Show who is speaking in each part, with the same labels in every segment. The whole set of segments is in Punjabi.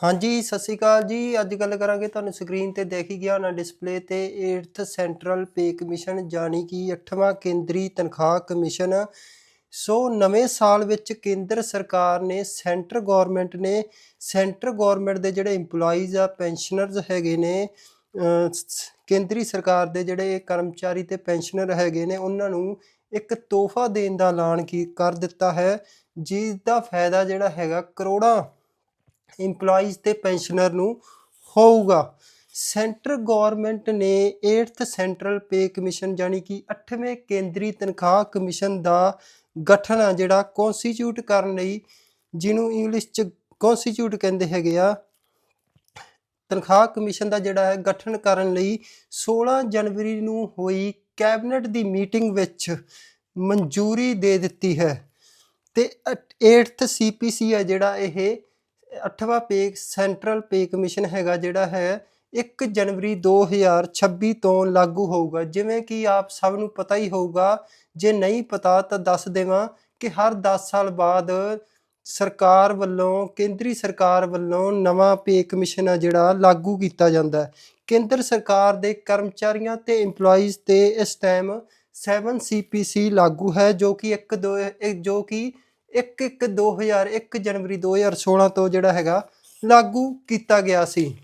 Speaker 1: ਹਾਂਜੀ, ਸਤਿ ਸ਼੍ਰੀ ਅਕਾਲ ਜੀ। ਅੱਜ ਗੱਲ ਕਰਾਂਗੇ ਤੁਹਾਨੂੰ ਸਕਰੀਨ ਤੇ ਦੇਖ ਹੀ ਗਿਆ ਹੋਣਾ ਡਿਸਪਲੇ ਤੇ 8th ਸੈਂਟਰਲ ਪੇ ਕਮਿਸ਼ਨ ਜਾਣੀ ਕਿ 8ਵਾਂ ਕੇਂਦਰੀ ਤਨਖਾਹ ਕਮਿਸ਼ਨ। ਸੋ ਨਵੇਂ ਸਾਲ ਵਿੱਚ ਕੇਂਦਰ ਸਰਕਾਰ ਨੇ ਸੈਂਟਰ ਗਵਰਨਮੈਂਟ ਨੇ ਸੈਂਟਰ ਗਵਰਨਮੈਂਟ ਦੇ ਜਿਹੜੇ EMPLOYEES ਆ ਪੈਨਸ਼ਨਰਸ ਹੈਗੇ ਨੇ ਕੇਂਦਰੀ ਸਰਕਾਰ ਦੇ ਜਿਹੜੇ ਕਰਮਚਾਰੀ ਤੇ ਪੈਨਸ਼ਨਰ ਹੈਗੇ ਨੇ, ਉਹਨਾਂ ਨੂੰ ਇੱਕ ਤੋਹਫਾ ਦੇਣ ਦਾ ਐਲਾਨ ਕੀ, ਕਰ ਦਿੱਤਾ ਹੈ। ਜਿਸ ਦਾ ਫਾਇਦਾ ਜਿਹੜਾ ਹੈਗਾ ਕਰੋੜਾਂ EMPLOYEES ਤੇ ਪੈਨਸ਼ਨਰ ਨੂੰ ਹੋਊਗਾ। ਸੈਂਟਰ ਗਵਰਨਮੈਂਟ ਨੇ 8th ਸੈਂਟਰਲ ਪੇ ਕਮਿਸ਼ਨ ਜਾਨੀ ਕਿ 8ਵੇਂ ਕੇਂਦਰੀ ਤਨਖਾਹ ਕਮਿਸ਼ਨ ਦਾ ਗਠਨ ਆ, ਜਿਹੜਾ ਕਨਸਟੀਟਿਊਟ ਕਰਨ ਲਈ ਜਿਹਨੂੰ ਇੰਗਲਿਸ਼ ਚ ਕਨਸਟੀਟਿਊਟ ਕਹਿੰਦੇ ਹੈਗੇ ਆ, ਤਨਖਾਹ ਕਮਿਸ਼ਨ ਦਾ ਜਿਹੜਾ ਹੈ ਗਠਨ ਕਰਨ ਲਈ 16 ਜਨਵਰੀ ਨੂੰ ਹੋਈ ਕੈਬਨਿਟ ਦੀ ਮੀਟਿੰਗ ਵਿੱਚ ਮਨਜ਼ੂਰੀ ਦੇ ਦਿੱਤੀ ਹੈ। ਤੇ 8th ਸੀਪੀਸੀ ਹੈ ਜਿਹੜਾ ਇਹ 8ਵਾਂ ਪੇ ਸੈਂਟਰਲ ਪੇ ਕਮਿਸ਼ਨ ਹੈਗਾ ਜਿਹੜਾ ਹੈ 1 ਜਨਵਰੀ 2026 ਤੋਂ ਲਾਗੂ ਹੋਊਗਾ। ਜਿਵੇਂ ਕਿ ਆਪ ਸਭ ਨੂੰ ਪਤਾ ਹੀ ਹੋਊਗਾ, ਜੇ ਨਹੀਂ ਪਤਾ ਤਾਂ ਦੱਸ ਦੇਵਾਂ ਕਿ ਹਰ 10 ਸਾਲ ਬਾਅਦ ਸਰਕਾਰ ਵੱਲੋਂ, ਕੇਂਦਰੀ ਸਰਕਾਰ ਵੱਲੋਂ ਨਵਾਂ ਪੇ ਕਮਿਸ਼ਨ ਆ ਜਿਹੜਾ ਲਾਗੂ ਕੀਤਾ ਜਾਂਦਾ ਹੈ। ਕੇਂਦਰ ਸਰਕਾਰ ਦੇ ਕਰਮਚਾਰੀਆਂ ਤੇ EMPLOYEES ਤੇ ਇਸ ਟਾਈਮ 7 CPC ਲਾਗੂ ਹੈ, ਜੋ ਕਿ 1 2 ਜੋ ਕਿ 1 1 2001 ਜਨਵਰੀ 2016 ਤੋਂ ਜਿਹੜਾ ਹੈਗਾ ਲਾਗੂ ਕੀਤਾ ਗਿਆ ਸੀ।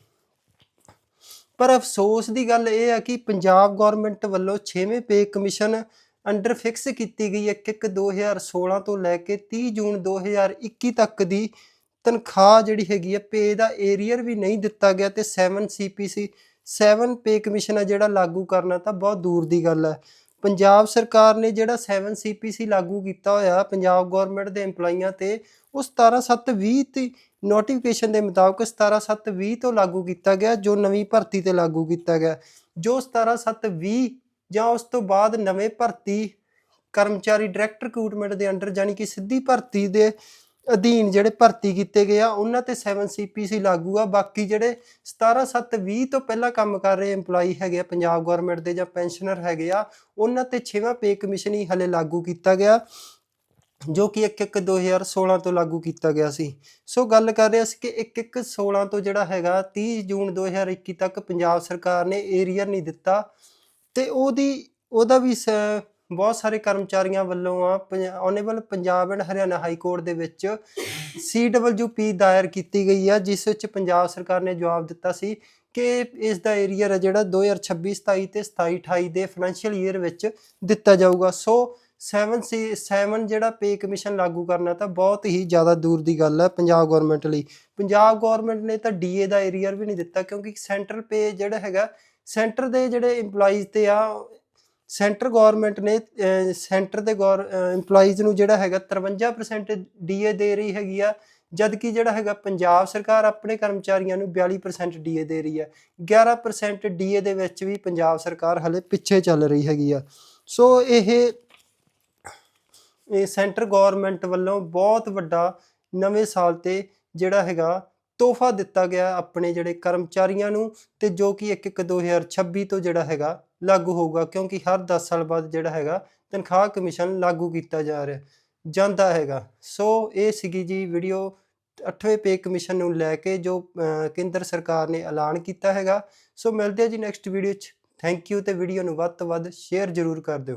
Speaker 1: ਪਰ ਅਫਸੋਸ ਦੀ ਗੱਲ ਇਹ ਹੈ ਕਿ ਪੰਜਾਬ ਗਵਰਨਮੈਂਟ ਵੱਲੋਂ 6ਵੇਂ ਪੇ ਕਮਿਸ਼ਨ ਅੰਡਰ ਫਿਕਸ ਕੀਤੀ ਗਈ 1 1 2016 ਤੋਂ ਲੈ ਕੇ 30 ਜੂਨ 2021 ਤੱਕ ਦੀ ਤਨਖਾਹ ਜਿਹੜੀ ਹੈਗੀ ਹੈ ਪੇ ਦਾ ਏਰੀਅਰ ਵੀ ਨਹੀਂ ਦਿੱਤਾ ਗਿਆ ਤੇ 7 CPC 7 ਪੇ ਕਮਿਸ਼ਨ ਆ ਜਿਹੜਾ ਲਾਗੂ ਕਰਨਾ ਤਾਂ ਬਹੁਤ ਦੂਰ ਦੀ ਗੱਲ ਹੈ। ਪੰਜਾਬ ਸਰਕਾਰ ਨੇ ਜਿਹੜਾ 7 CPC ਲਾਗੂ ਕੀਤਾ ਹੋਇਆ ਪੰਜਾਬ ਗਵਰਨਮੈਂਟ ਦੇ EMPLOYEES ਤੇ, ਉਹ 17720 ਤੇ ਨੋਟੀਫਿਕੇਸ਼ਨ ਦੇ ਮੁਤਾਬਕ 17720 ਤੋਂ ਲਾਗੂ ਕੀਤਾ ਗਿਆ, ਜੋ ਨਵੀਂ ਭਰਤੀ ਤੇ ਲਾਗੂ ਕੀਤਾ ਗਿਆ। ਜੋ 17720 ਜਾਂ ਉਸ ਤੋਂ ਬਾਅਦ ਨਵੇਂ ਭਰਤੀ ਕਰਮਚਾਰੀ ਡਾਇਰੈਕਟ ਰਿਕਰੂਟਮੈਂਟ ਦੇ ਅੰਡਰ ਜਾਨੀ ਕਿ ਸਿੱਧੀ ਭਰਤੀ ਦੇ ਅਧੀਨ ਜਿਹੜੇ ਭਰਤੀ ਕੀਤੇ ਗਏ ਆ, ਉਹਨਾਂ ਤੇ 7 CPC ਲਾਗੂ ਆ। ਬਾਕੀ ਜਿਹੜੇ 17720 ਤੋਂ ਪਹਿਲਾਂ ਕੰਮ ਕਰ ਰਹੇ EMPLOYEE ਹੈਗੇ ਆ, ਪੰਜਾਬ ਗਵਰਨਮੈਂਟ ਦੇ ਜਾਂ ਪੈਨਸ਼ਨਰ ਹੈਗੇ ਆ, ਉਹਨਾਂ ਤੇ 6ਵਾਂ ਪੇ ਕਮਿਸ਼ਨ ਹੀ ਹਲੇ ਲਾਗੂ ਕੀਤਾ ਗਿਆ, ਜੋ ਕਿ 1 1 2016 ਤੋਂ ਲਾਗੂ ਕੀਤਾ ਗਿਆ ਸੀ। ਸੋ ਗੱਲ ਕਰ ਰਹੇ ਸੀ ਕਿ 1 1 16 ਤੋਂ ਜਿਹੜਾ ਹੈਗਾ 30 ਜੂਨ 2021 ਤੱਕ ਪੰਜਾਬ ਸਰਕਾਰ ਨੇ ਏਰੀਅਰ ਨਹੀਂ ਦਿੱਤਾ, ਤੇ ਉਹਦੀ, ਉਹਦਾ ਵੀ ਸ- ਬਹੁਤ ਸਾਰੇ ਕਰਮਚਾਰੀਆਂ ਵੱਲੋਂ ਆ honourable Punjab and Haryana high court ਦੇ ਵਿੱਚ ਸੀਡਬਲਯੂਪੀ ਦਾਇਰ ਕੀਤੀ ਗਈ ਆ, ਜਿਸ ਵਿੱਚ ਪੰਜਾਬ ਸਰਕਾਰ ਨੇ ਜਵਾਬ ਦਿੱਤਾ ਸੀ ਕਿ ਇਸ ਦਾ ਏਰੀਅਰ ਹੈ ਜਿਹੜਾ 2026 27 ਤੇ 27 28 ਦੇ ਫਾਈਨੈਂਸ਼ੀਅਲ ਈਅਰ ਵਿੱਚ ਦਿੱਤਾ ਜਾਊਗਾ। ਸੋ 7 ਸੀ 7 ਜਿਹੜਾ ਪੇ ਕਮਿਸ਼ਨ ਲਾਗੂ ਕਰਨਾ ਤਾਂ ਬਹੁਤ ਹੀ ਜ਼ਿਆਦਾ ਦੂਰ ਦੀ ਗੱਲ ਹੈ ਪੰਜਾਬ ਗਵਰਨਮੈਂਟ ਲਈ। ਪੰਜਾਬ ਗਵਰਨਮੈਂਟ ਨੇ ਤਾਂ ਡੀਏ ਦਾ ਏਰੀਅਰ ਵੀ ਨਹੀਂ ਦਿੱਤਾ ਕਿਉਂਕਿ ਸੈਂਟਰਲ ਪੇ ਜਿਹੜਾ ਹੈਗਾ ਸੈਂਟਰ ਦੇ ਜਿਹੜੇ EMPLOYEES ਤੇ ਆ ਸੈਂਟਰ ਗਵਰਨਮੈਂਟ ਨੇ ਸੈਂਟਰ ਦੇ ਗੌਰ EMPLOYEES ਨੂੰ ਜਿਹੜਾ ਹੈਗਾ 53% ਡੀਏ ਦੇ ਰਹੀ ਹੈਗੀ ਆ ਜਦ ਕਿ ਜਿਹੜਾ ਹੈਗਾ ਪੰਜਾਬ ਸਰਕਾਰ ਆਪਣੇ ਕਰਮਚਾਰੀਆਂ ਨੂੰ 42% ਡੀਏ ਦੇ ਰਹੀ ਹੈ 11% ਡੀਏ ਦੇ ਵਿੱਚ ਵੀ ਪੰਜਾਬ ਸਰਕਾਰ ਹਲੇ ਪਿੱਛੇ ਚੱਲ ਰਹੀ ਹੈਗੀ ਆ। ਸੋ ਇਹ ਇਹ ਸੈਂਟਰ ਗਵਰਨਮੈਂਟ ਵੱਲੋਂ ਬਹੁਤ ਵੱਡਾ ਨਵੇਂ ਸਾਲ ਤੇ ਜਿਹੜਾ ਹੈਗਾ ਤੋਹਫਾ ਦਿੱਤਾ ਗਿਆ ਆਪਣੇ ਜਿਹੜੇ ਕਰਮਚਾਰੀਆਂ ਨੂੰ ਤੇ ਜੋ ਕਿ 1 1 2026 ਤੋਂ ਜਿਹੜਾ ਹੈਗਾ ਲਾਗੂ ਹੋਊਗਾ, ਕਿਉਂਕਿ ਹਰ 10 ਸਾਲ ਬਾਅਦ ਜਿਹੜਾ ਹੈਗਾ ਤਨਖਾਹ ਕਮਿਸ਼ਨ ਲਾਗੂ ਕੀਤਾ ਜਾ ਰਿਹਾ, ਜਾਂਦਾ ਹੈਗਾ। ਸੋ ਇਹ ਸੀਗੀ ਜੀ ਵੀਡੀਓ 8ਵੇਂ ਪੇ ਕਮਿਸ਼ਨ ਨੂੰ ਲੈ ਕੇ ਜੋ ਕੇਂਦਰ ਸਰਕਾਰ ਨੇ ਐਲਾਨ ਕੀਤਾ ਹੈਗਾ। ਸੋ ਮਿਲਦੇ ਆ ਜੀ ਨੈਕਸਟ ਵੀਡੀਓ 'ਚ। ਥੈਂਕ ਯੂ ਤੇ ਵੀਡੀਓ ਨੂੰ ਵੱਧ ਤੋਂ ਵੱਧ ਸ਼ੇਅਰ ਜ਼ਰੂਰ ਕਰ ਦਿਓ।